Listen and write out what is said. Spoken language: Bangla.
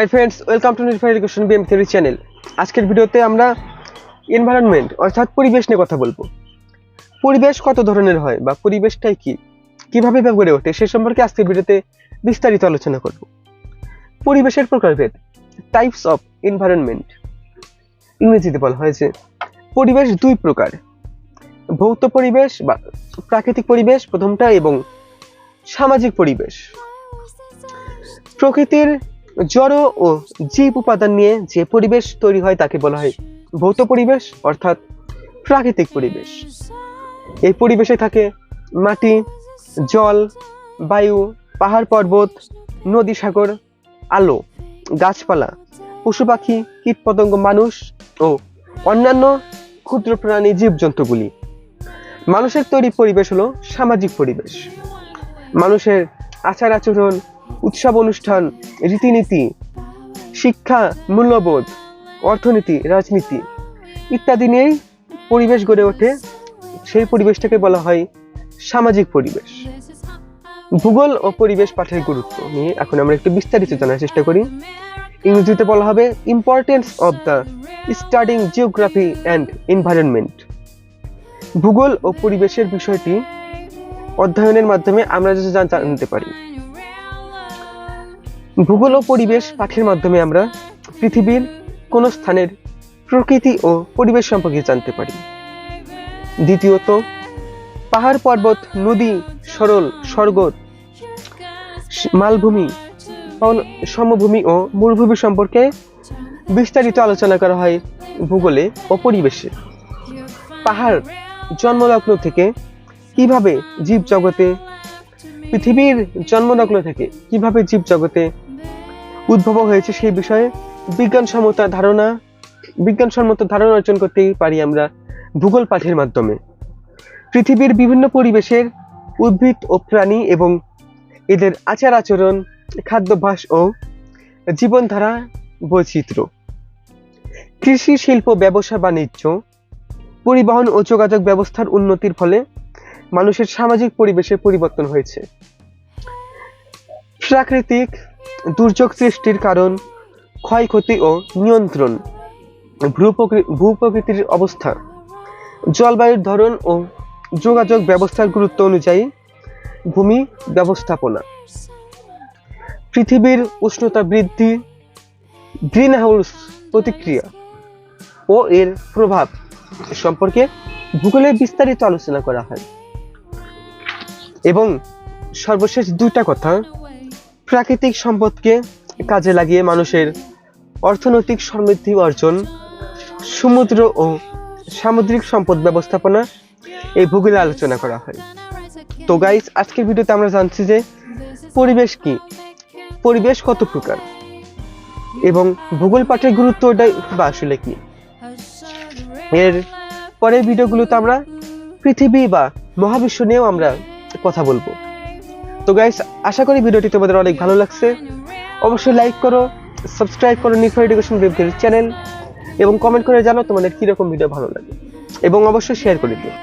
Hi friends welcome to news education BM theory channel আজকের ভিডিওতে আমরা এনভায়রনমেন্ট অর্থাৎ পরিবেশ নিয়ে কথা বলব। পরিবেশ কত ধরনের হয় বা পরিবেশটাই কি? কীভাবে গড়ে ওঠে সে সম্পর্কে আজকের ভিডিওতে বিস্তারিত আলোচনা করব। পরিবেশের প্রকারভেদ টাইপস অফ এনভায়রনমেন্ট ইংরেজিতে বলা হয়েছে, পরিবেশ দুই প্রকার। ভৌত পরিবেশ বা প্রাকৃতিক পরিবেশ প্রথমটা এবং সামাজিক পরিবেশ। প্রকৃতির জড় ও জীব উপাদান নিয়ে যে পরিবেশ তৈরি হয় তাকে বলা হয় ভৌত পরিবেশ, অর্থাৎ প্রাকৃতিক পরিবেশ। এই পরিবেশে থাকে মাটি, জল, বায়ু, পাহাড় পর্বত, নদী সাগর, আলো, গাছপালা, পশু পাখি, কীটপতঙ্গ মানুষ ও অন্যান্য ক্ষুদ্র প্রাণী, জীবজন্তুগুলি। মানুষের তৈরি পরিবেশ হলো সামাজিক পরিবেশ। মানুষের আচার আচরণ উৎসব অনুষ্ঠান, রীতিনীতি, শিক্ষা, মূল্যবোধ, অর্থনীতি, রাজনীতি ইত্যাদি নিয়েই পরিবেশ গড়ে ওঠে। সেই পরিবেশটাকে বলা হয় সামাজিক পরিবেশ। ভূগোল ও পরিবেশ পাঠের গুরুত্ব নিয়ে এখন আমরা একটু বিস্তারিত জানার চেষ্টা করি। ইংরেজিতে বলা হবে importance of the studying geography and environment ভূগোল ও পরিবেশের বিষয়টি অধ্যয়নের মাধ্যমে আমরা জান- জানতে পারি। ভূগোল ও পরিবেশ পাঠের মাধ্যমে আমরা পৃথিবীর কোন স্থানের প্রকৃতি ও পরিবেশ সম্পর্কে জানতে পারি। দ্বিতীয়ত, পাহাড়, পর্বত, নদী, সরল স্বর্গত মালভূমি সমভূমি ও মরুভূমি সম্পর্কে বিস্তারিত আলোচনা করা হয় ভূগোলে ও পরিবেশে। পাহাড় জন্মলগ্ন থেকে কীভাবে জীব জগতে পৃথিবীর জন্মলগ্ন থেকে কীভাবে জীব জগতে উদ্ভব হয়েছে সেই বিষয়ে বিজ্ঞানসম্মত ধারণা বিজ্ঞানসম্মত ধারণা অর্জন করতে পারি আমরা ভূগোল পাঠের মাধ্যমে। পৃথিবীর বিভিন্ন পরিবেশের উদ্ভিদ ও প্রাণী এবং এদের আচার আচরণ, খাদ্যাভ্যাস ও জীবনধারা বৈচিত্র্য। কৃষি, শিল্প, ব্যবসা, বাণিজ্য, পরিবহন ও যোগাযোগ ব্যবস্থার উন্নতির ফলে মানুষের সামাজিক পরিবেশের পরিবর্তন হয়েছে। প্রাকৃতিক দুর্যোগ সৃষ্টির কারণ, ক্ষয়ক্ষতি ও নিয়ন্ত্রণ, ভূপ্রকৃ- ভূপ্রকৃতির অবস্থা, জলবায়ুর ধরন ও যোগাযোগ ব্যবস্থার গুরুত্ব অনুযায়ী ভূমি ব্যবস্থাপনা। পৃথিবীর উষ্ণতা বৃদ্ধি গ্রিন হাউস প্রতিক্রিয়া ও এর প্রভাব সম্পর্কে ভূগোলে বিস্তারিত আলোচনা করা হয়। এবং সর্বশেষ দুইটা কথা প্রাকৃতিক সম্পদকে কাজে লাগিয়ে মানুষের অর্থনৈতিক সমৃদ্ধি অর্জন, সমুদ্র ও সামুদ্রিক সম্পদ ব্যবস্থাপনা এই ভূগোলে আলোচনা করা হয়। তো গাইস আজকের ভিডিওতে আমরা জানছি যে পরিবেশ কি? পরিবেশ কত প্রকার? এবং ভূগোল পাঠের গুরুত্বটাই বা আসলে কি? এর পরের ভিডিওগুলোতে আমরা পৃথিবী বা মহাবিশ্ব নিয়েও আমরা কথা বলব। তো গাইস আশা করি ভিডিওটি তোমাদের অনেক ভালো লাগছে। অবশ্যই লাইক করো সাবস্ক্রাইব করো নিফা এডুকেশন চ্যানেল এবং কমেন্ট করে জানো তোমাদের কীরকম ভিডিও ভালো লাগে। এবং অবশ্যই শেয়ার করে দিও।